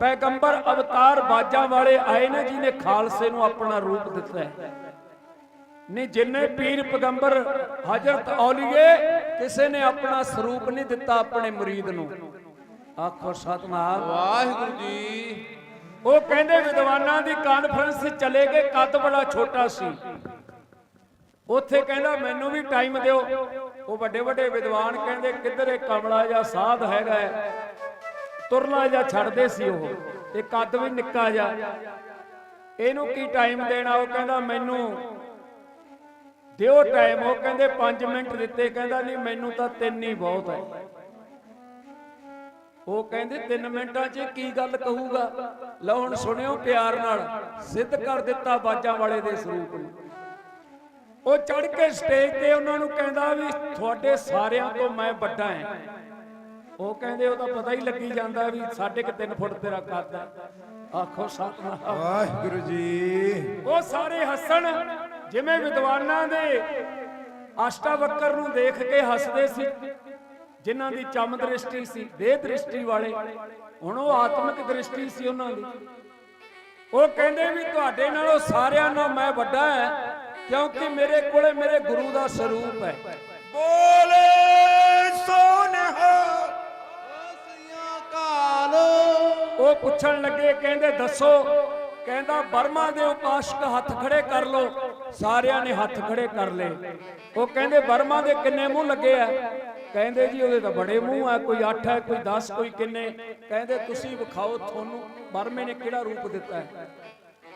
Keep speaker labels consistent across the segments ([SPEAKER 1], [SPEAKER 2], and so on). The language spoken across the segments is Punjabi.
[SPEAKER 1] ਪੈਗੰਬਰ ਅਵਤਾਰ ਬਾਜਾਂ ਵਾਲੇ ਆਏ ਨੇ ਜਿਹਨੇ ਖਾਲਸੇ ਨੂੰ ਆਪਣਾ ਰੂਪ ਦਿੱਤਾ ਹੈ। ਨਹੀਂ ਜਿੰਨੇ ਪੀਰ ਪੈਗੰਬਰ ਹਜ਼ਰਤ ਔਲੀਏ ਕਿਸੇ ਨੇ ਆਪਣਾ ਸਰੂਪ ਨਹੀਂ ਦਿੱਤਾ ਆਪਣੇ ਮੁਰੀਦ ਨੂੰ। ਆਖੋ ਸਤਨਾਮ।
[SPEAKER 2] ਵਾਹਿਗੁਰੂ ਜੀ।
[SPEAKER 1] ਉਹ ਕਹਿੰਦੇ ਵਿਦਵਾਨਾਂ ਦੀ ਕਾਨਫਰੰਸ ਚਲੇ ਗਏ ਕੱਦ ਬੜਾ ਛੋਟਾ ਸੀ। ਉੱਥੇ ਕਹਿੰਦਾ ਮੈਨੂੰ ਵੀ ਟਾਈਮ ਦਿਓ। ਉਹ ਵੱਡੇ ਵੱਡੇ ਵਿਦਵਾਨ ਕਹਿੰਦੇ ਕਿੱਧਰ ਇਹ ਕਮਲਾ ਜਾਂ ਸਾਧ ਹੈਗਾ ਹੈ। ਤੁਰਨਾ ਜਾਂ ਛੱਡਦੇ ਸੀ ਉਹ ਤੇ ਕੱਦ ਵੀ ਨਿੱਕਾ ਜਾ ਇਹਨੂੰ ਕੀ ਟਾਈਮ ਦੇਣਾ? ਉਹ ਕਹਿੰਦਾ, ਮੈਨੂੰ ਦਿਓ ਟਾਈਮ ਉਹ ਕਹਿੰਦੇ 5 ਮਿੰਟ ਦਿੱਤੇ। ਕਹਿੰਦਾ, ਨਹੀਂ, ਮੈਨੂੰ ਤਾਂ ਤਿੰਨ ਹੀ ਬਹੁਤ ਹੈ। ਉਹ ਕਹਿੰਦੇ 3 ਮਿੰਟਾਂ 'ਚ ਕੀ ਗੱਲ ਕਹੂਗਾ? ਲਓ ਹੁਣ ਸੁਣਿਓ ਪਿਆਰ ਨਾਲ। ਸਿੱਧ ਕਰ ਦਿੱਤਾ ਬਾਜਾਂ ਵਾਲੇ ਦੇ ਸਰੂਪ ਨੂੰ। ਉਹ ਚੜ ਕੇ ਸਟੇਜ ਤੇ ਉਹਨਾਂ ਨੂੰ ਕਹਿੰਦਾ ਵੀ, ਤੁਹਾਡੇ ਸਾਰਿਆਂ ਤੋਂ ਮੈਂ ਵੱਡਾ ਹਾਂ। ਉਹ ਕਹਿੰਦੇ ਉਹ ਤਾਂ ਪਤਾ ਹੀ ਲੱਗੀ ਜਾਂਦਾ ਵੀ ਸਾਢੇ ਕਿ 3 ਫੁੱਟ ਤੇਰਾ ਕੱਦ ਹੈ ਆਖੋ ਸਤਨਾਮ।
[SPEAKER 3] ਵਾਹਿਗੁਰੂ ਜੀ।
[SPEAKER 1] ਉਹ ਸਾਰੇ ਹੱਸਣ ਜਿਵੇਂ ਵਿਦਵਾਨਾਂ ਦੇ ਅਸ਼ਟਾਵਕਰ ਨੂੰ ਦੇਖ ਕੇ ਹੱਸਦੇ ਸੀ। ਜਿਨ੍ਹਾਂ ਦੀ ਚਮ ਦ੍ਰਿਸ਼ਟੀ ਸੀ ਦੇਹ ਦ੍ਰਿਸ਼ਟੀ ਵਾਲੇ। ਹੁਣ ਉਹ ਆਤਮਿਕ ਦ੍ਰਿਸ਼ਟੀ ਸੀ ਉਹਨਾਂ ਦੀ। ਉਹ ਕਹਿੰਦੇ ਵੀ ਤੁਹਾਡੇ ਨਾਲੋਂ ਸਾਰਿਆਂ ਨਾਲੋਂ ਮੈਂ ਵੱਡਾ ਹਾਂ ਕਿਉਂਕਿ ਮੇਰੇ ਕੋਲੇ ਮੇਰੇ ਗੁਰੂ ਦਾ ਸਰੂਪ ਹੈ
[SPEAKER 3] ਬੋਲੇ ਸੋਨਹਾ
[SPEAKER 2] ਕਾਲ
[SPEAKER 1] ਉਹ ਪੁੱਛਣ ਲੱਗੇ, ਕਹਿੰਦੇ, ਦੱਸੋ। ਕਹਿੰਦਾ ਬਰਮਾ ਦੇ ਉਪਾਸ਼ਕ ਹੱਥ ਖੜੇ ਕਰ ਲੋ ਸਾਰਿਆਂ ਨੇ ਹੱਥ ਖੜੇ ਕਰ ਲਏ। ਉਹ ਕਹਿੰਦੇ ਬਰਮਾ ਦੇ ਕਿੰਨੇ ਮੂੰਹ ਲੱਗੇ ਆ? ਕਹਿੰਦੇ, ਜੀ, ਉਹਦੇ ਤਾਂ ਬੜੇ ਮੂੰਹ ਆ, ਕੋਈ 8 ਹੈ ਕੋਈ 10 ਕੋਈ ਕਿੰਨੇ। ਕਹਿੰਦੇ, ਤੁਸੀਂ ਵਿਖਾਓ ਤੁਹਾਨੂੰ ਬਰਮੇ ਨੇ ਕਿਹੜਾ ਰੂਪ ਦਿੱਤਾ ਹੈ?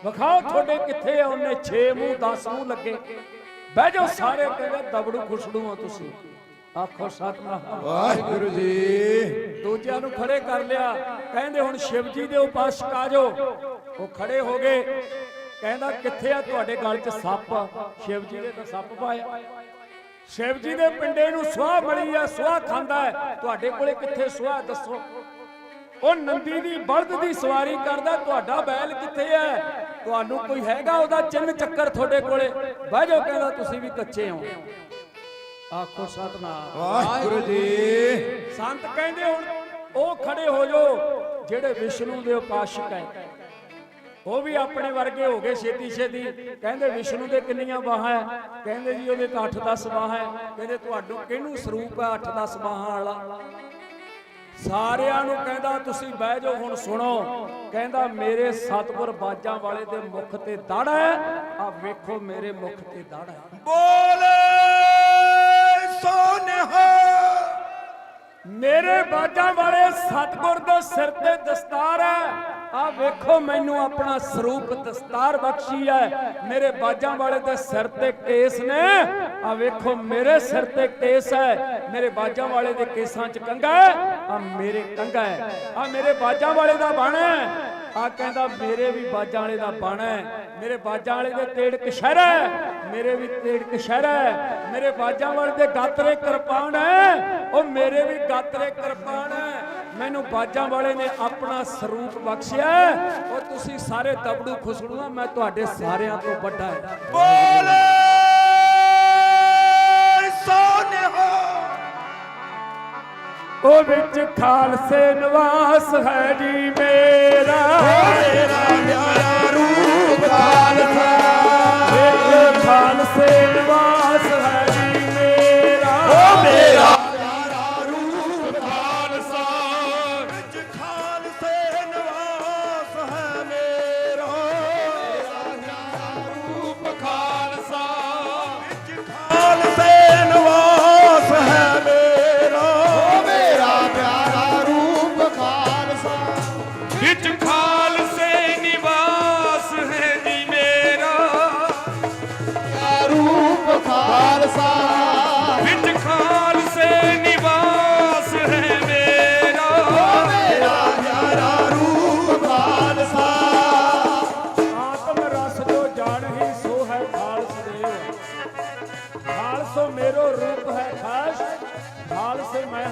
[SPEAKER 1] ਵਿਖਾਓ ਤੁਹਾਡੇ ਕਿੱਥੇ ਆ? ਉਹਨੇ 6 ਮੂੰਹ 10 ਮੂੰਹ ਲੱਗੇ। ਬਹਿ ਜਾਓ ਸਾਰੇ, ਕਹਿੰਦੇ ਦਬੜੂ ਖੁਸ਼ੜੂ ਆ ਤੁਸੀਂ। ਆਖੋ ਸਤਨਾਮ।
[SPEAKER 3] ਵਾਹਿਗੁਰੂ ਜੀ।
[SPEAKER 1] ਦੂਜਿਆਂ ਨੂੰ ਖੜੇ ਕਰ ਲਿਆ। ਕਹਿੰਦੇ ਹੁਣ ਸ਼ਿਵ ਜੀ ਦੇ ਉਪਾਸਕ ਆ ਜਾਓ। ਉਹ ਖੜੇ ਹੋ ਗਏ। ਕਹਿੰਦਾ ਕਿੱਥੇ ਆ ਤੁਹਾਡੇ ਗਲ 'ਚ ਸੱਪ? ਸ਼ਿਵ ਜੀ ਦੇ ਤਾਂ ਸੱਪ ਪਾਇਆ। ਸ਼ਿਵ ਜੀ ਦੇ ਪਿੰਡੇ ਨੂੰ ਸੁਆਹ ਬੜੀ ਆ ਸੁਆਹ ਖਾਂਦਾ ਹੈ। ਤੁਹਾਡੇ ਕੋਲੇ ਕਿੱਥੇ ਸੁਆਹ ਦੱਸੋ? ਉਹ ਨੰਦੀ ਦੀ ਬਲਦ ਦੀ ਸਵਾਰੀ ਕਰਦਾ। ਤੁਹਾਡਾ ਬੈਲ ਕਿੱਥੇ ਹੈ? ਤੁਹਾਨੂੰ ਕੋਈ ਹੈਗਾ ਉਹਦਾ ਚਿੰਨ ਚੱਕਰ ਤੁਹਾਡੇ ਕੋਲੇ? ਬਹਿ ਜਾਓ ਕਹਿੰਦਾ ਤੁਸੀਂ ਵੀ ਕੱਚੇ ਹੋ। ਆਖੋ ਸਤਨਾਮ।
[SPEAKER 3] ਵਾਹਿਗੁਰੂ ਜੀ।
[SPEAKER 1] ਸੰਤ ਕਹਿੰਦੇ ਹੁਣ ਉਹ ਖੜੇ ਹੋ ਜਾਓ ਜਿਹੜੇ ਵਿਸ਼ਨੂੰ ਦੇ ਉਪਾਸ਼ਕ ਹੈ। ਉਹ ਵੀ ਆਪਣੇ ਵਰਗੇ ਹੋ ਗਏ ਛੇਤੀ ਛੇਤੀ। ਕਹਿੰਦੇ ਵਿਸ਼ਨੂੰ ਦੇ ਕਿੰਨੀਆਂ ਬਾਹਾਂ ਹੈ? ਕਹਿੰਦੇ ਜੀ ਉਹਦੇ ਤਾਂ 8-10 ਬਾਹਾਂ ਹੈ। ਕਹਿੰਦੇ ਤੁਹਾਨੂੰ ਕਿਹਨੂੰ ਸਰੂਪ ਹੈ 8-10 ਬਾਹਾਂ ਵਾਲਾ? ਸਾਰਿਆਂ ਨੂੰ ਕਹਿੰਦਾ ਤੁਸੀਂ ਬਹਿ ਜਾਓ ਹੁਣ ਸੁਣੋ। ਕਹਿੰਦਾ ਮੇਰੇ ਸਤਿਗੁਰ ਬਾਜਾਂ ਵਾਲੇ ਦੇ ਮੁਖ ਤੇ ਦਾੜਾ ਹੈ। ਆ ਵੇਖੋ ਮੇਰੇ ਮੁਖ ਤੇ ਦਾੜਾ ਹੈ।
[SPEAKER 3] ਬੋਲੇ।
[SPEAKER 1] ਮੇਰੇ ਬਾਜਾਂ ਵਾਲੇ ਸਤਗੁਰ ਦੇ ਸਿਰ ਤੇ ਦਸਤਾਰ ਹੈ। ਆ ਵੇਖੋ, ਮੈਨੂੰ ਆਪਣਾ ਸਰੂਪ ਦਸਤਾਰ ਬਖਸ਼ੀ ਹੈ। ਮੇਰੇ ਬਾਜਾਂ ਵਾਲੇ ਦੇ ਸਿਰ ਤੇ ਕੇਸ ਨੇ। ਆ ਵੇਖੋ, ਮੇਰੇ ਸਿਰ ਤੇ ਕੇਸ ਹੈ। ਮੇਰੇ ਬਾਜਾਂ ਵਾਲੇ ਦੇ ਕੇਸਾਂ 'ਚ ਕੰਗਾ ਹੈ। ਆ ਮੇਰੇ ਕੰਗਾ ਹੈ। ਆ ਮੇਰੇ ਬਾਜਾਂ ਵਾਲੇ ਦਾ ਬਾਣਾ ਹੈ। ਆ ਕਹਿੰਦਾ, ਮੇਰੇ ਵੀ ਬਾਜਾਂ ਵਾਲੇ ਦਾ ਬਾਣਾ ਹੈ। ਮੇਰੇ ਬਾਜਾਂ ਵਾਲੇ ਦੇ ਤੇੜ ਕਸ਼ਹਿਰਾ ਹੈ। ਮੇਰੇ ਵੀ ਤੇੜ ਕਸ਼ਹਿਰਾ ਹੈ। ਮੇਰੇ ਬਾਜਾਂ ਵਾਲੇ ਦੇ ਗਾਤਰੇ ਕਿਰਪਾਨ ਹੈ। ਉਹ ਮੇਰੇ ਵੀ ਗਾਤਰੇ ਕਿਰਪਾਨ ਹੈ। ਮੈਨੂੰ ਬਾਜਾਂ ਵਾਲੇ ਨੇ ਆਪਣਾ ਸਰੂਪ ਬਖਸ਼ਿਆ ਉਹ ਤੁਸੀਂ ਸਾਰੇ ਦਬੜੂ ਖੁਸੜੂ ਆ। ਮੈਂ ਤੁਹਾਡੇ ਸਾਰਿਆਂ ਤੋਂ ਵੱਡਾ ਹਾਂ।
[SPEAKER 3] ਬੋਲੇ!
[SPEAKER 1] ਉਹ ਵਿੱਚ ਖਾਲਸੇ ਨਿਵਾਸ ਹੈ ਜੀ ਮੇਰਾ।
[SPEAKER 3] ਮੇਰਾ ਪਿਆਰਾ
[SPEAKER 1] ਵਿੱਚ ਖਾਲਸੇ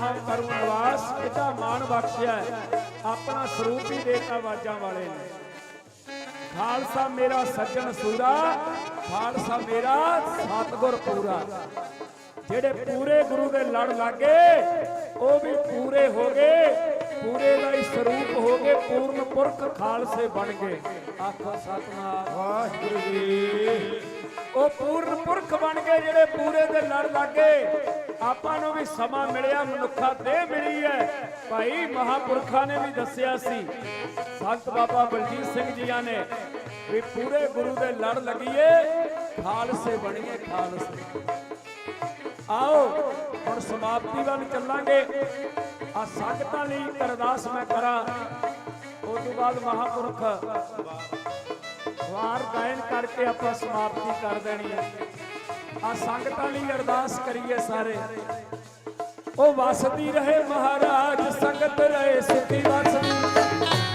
[SPEAKER 3] ਖਾਲਸੇ
[SPEAKER 1] ਮੈਂ ਹਾਂ ਕਰੂੰ ਨਿਵਾਸ ਕਿਤਾ ਮਾਨ ਬਖਸ਼ਿਆ ਆਪਣਾ ਸਰੂਪ ਹੀ ਦੇਤਾ ਵਾਜਾਂ ਵਾਲੇ ਨੇ। ਖਾਲਸਾ ਮੇਰਾ ਸੱਜਣ ਸੂਰਾ ਖਾਲਸਾ ਮੇਰਾ ਸਤਗੁਰ ਪੂਰਾ। ਜਿਹੜੇ ਪੂਰੇ ਗੁਰੂ ਦੇ ਲੜ ਲਾਗੇ ਉਹ ਵੀ ਪੂਰੇ ਹੋ ਗਏ। ਪੂਰੇ ਦਾ ਹੀ ਸਰੂਪ ਹੋ ਗਏ ਪੂਰਨ ਪੁਰਖ ਖਾਲਸੇ ਬਣ ਗਏ। ਆਖੋ ਸਤਨਾਮ।
[SPEAKER 3] ਵਾਹਿਗੁਰੂ ਜੀ।
[SPEAKER 1] ਉਹ ਪੂਰਨ ਪੁਰਖ ਬਣ ਗਏ ਜਿਹੜੇ ਪੂਰੇ ਦੇ ਲੜ ਲੱਗੇ। ਆਪਾਂ ਨੂੰ ਵੀ ਸਮਾਂ ਮਿਲਿਆ, ਮਨੁੱਖਾ ਦੇਹ ਮਿਲੀ ਹੈ। ਭਾਈ ਮਹਾਪੁਰਖਾਂ ਨੇ ਵੀ ਦੱਸਿਆ ਸੀ, ਸੰਤ ਬਾਬਾ ਬਲਜੀਤ ਸਿੰਘ ਜੀਆਂ ਨੇ ਵੀ ਪੂਰੇ ਗੁਰੂ ਦੇ ਲੜ ਲੱਗੀਏ, ਖਾਲਸੇ ਬਣੀਏ, ਖਾਲਸੇ। ਆਓ, ਹੁਣ ਸਮਾਪਤੀ ਵੱਲ ਚੱਲਾਂਗੇ। ਆ ਸੰਗਤਾਂ ਲਈ ਇੱਕ ਅਰਦਾਸ ਮੈਂ ਕਰਾਂ। ਉਸ ਤੋਂ ਬਾਅਦ ਮਹਾਪੁਰਖ ਵਾਰ ਗਾਇਨ ਕਰਕੇ ਆਪਾਂ ਸਮਾਪਤੀ ਕਰ ਦੇਣੀ ਹੈ। ਆ ਸੰਗਤਾਂ ਲਈ ਅਰਦਾਸ ਕਰੀਏ ਸਾਰੇ। ਉਹ ਵਸਦੀ ਰਹੇ ਮਹਾਰਾਜ, ਸੰਗਤ ਰਹੇ ਸੁਖੀ ਵਸਦੀ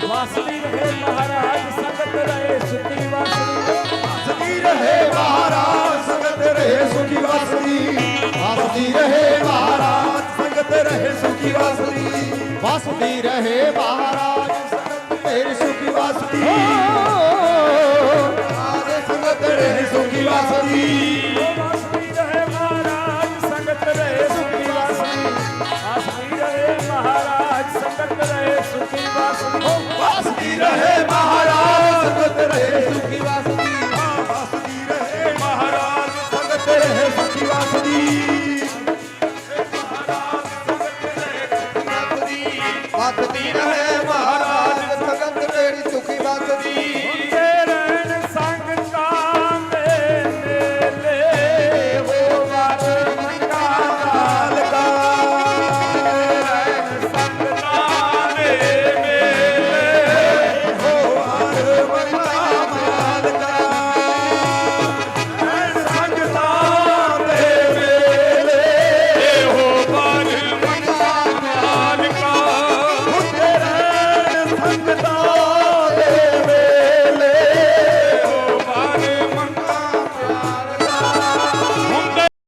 [SPEAKER 1] ਵਸਦੀ ਰਹੇ ਮਹਾਰਾਜ, ਸੰਗਤ ਰਹੇ ਸੁਖੀ ਵਸਦੀ
[SPEAKER 3] ਵਸਦੀ ਰਹੇ ਮਹਾਰਾਜ, ਸੰਗਤ ਰਹੇ ਸੁਖੀ ਵਸਦੀ ਵਸਦੀ ਰਹੇ ਮਹਾਰਾਜ, ਸੰਗਤ ਰਹੇ ਸੁਖੀ ਵਸਦੀ ਵਸਦੀ ਰਹੇ ਮਹਾਰਾਜ, ਸੰਗਤ ਰਹੇ ਸੁਖੀ ਵਸਦੀ ਵਾਸ,
[SPEAKER 1] ਉਹ ਵਸਦੀ ਰਹੇ ਮਹਾਰਾਜ? ਸੰਗਤ ਰਹੇ ਸੁਖੀ ਵਸਦੀ ਆ ਵਸਦੀ ਰਹੇ ਮਹਾਰਾਜ? ਸੰਗਤ ਰਹੇ ਸੁਖੀ ਵਸਦੀ
[SPEAKER 3] ਵਸਦੀ ਰਹੇ